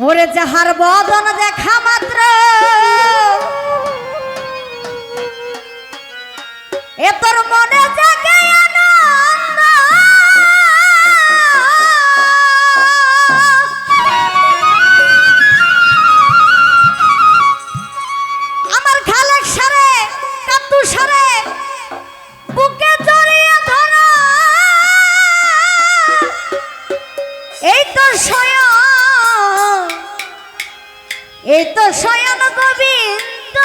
ওরে যাহার বদন দেখা মাত্র। এ তোর মনে জাগে এই তো স্বয়ং গোবিন্দ।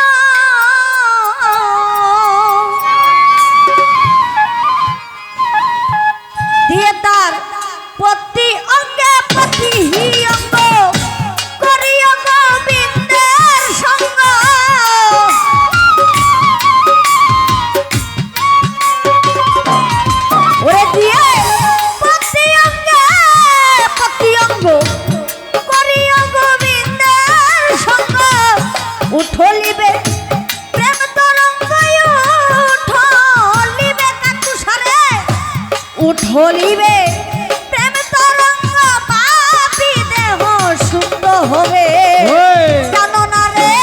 উঠলিবে প্রেম তরঙ্গ উঠলিবে কাতুসারে উঠলিবে প্রেম তরঙ্গ পাপি দেহ শুদ্ধ হবে। জাননা রে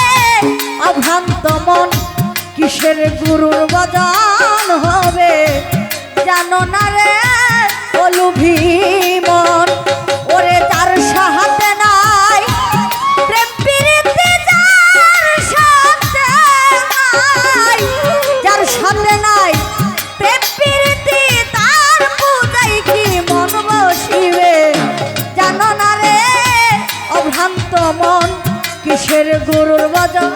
অভ্রান্ত মন কিসের গুরুর বদান হবে? জানো না রে অলুভি মন ওরে হাতে নাই। প্রেম তার পূজাই কি মন বসিবে? জানো না রে, অভ্রান্ত মন, কিসের গুরুর বজন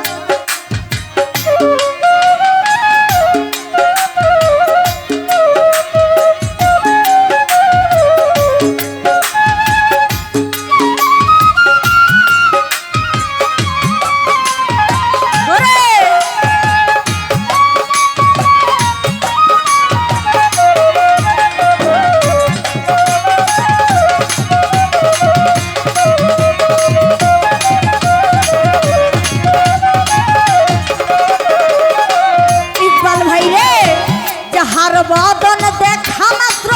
আর বদন দেখা মাত্র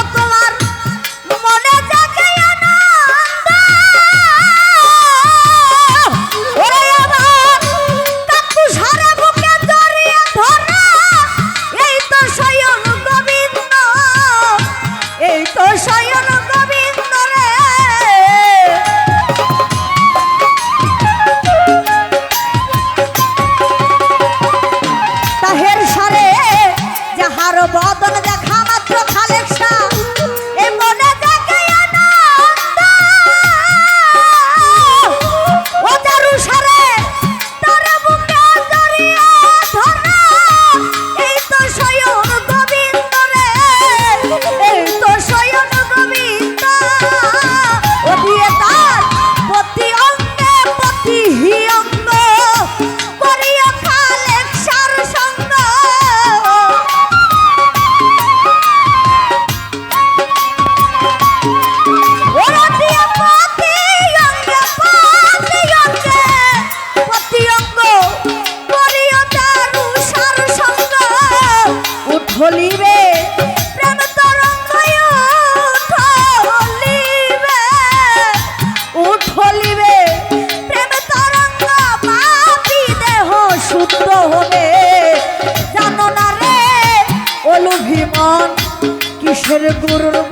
গুরুর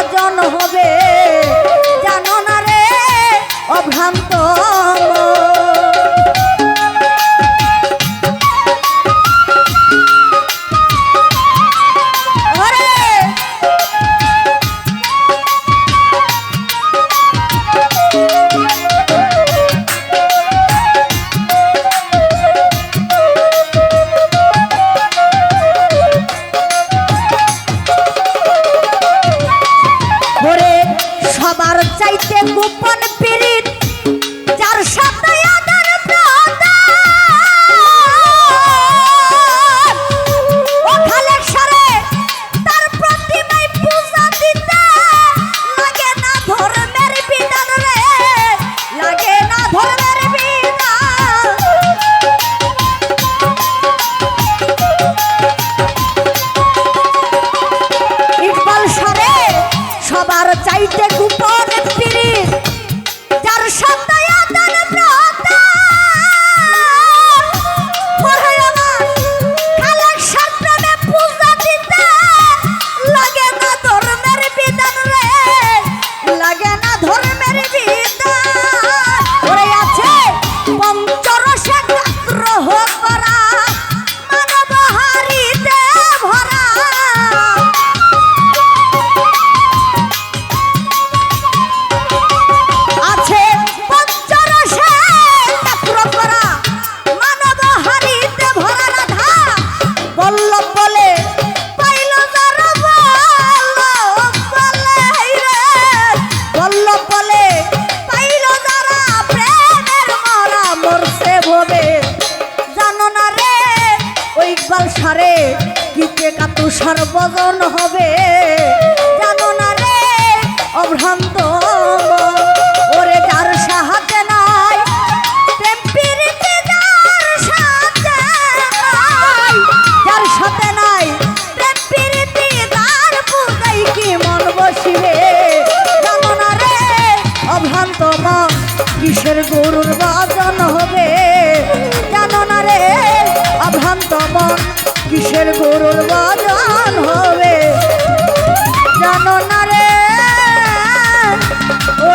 সবার চাইতে গোপন সাল সারে গীতে কাতু সর্বজন হবে। কিসের গরুর বাজান হবে? জানো না রে? ও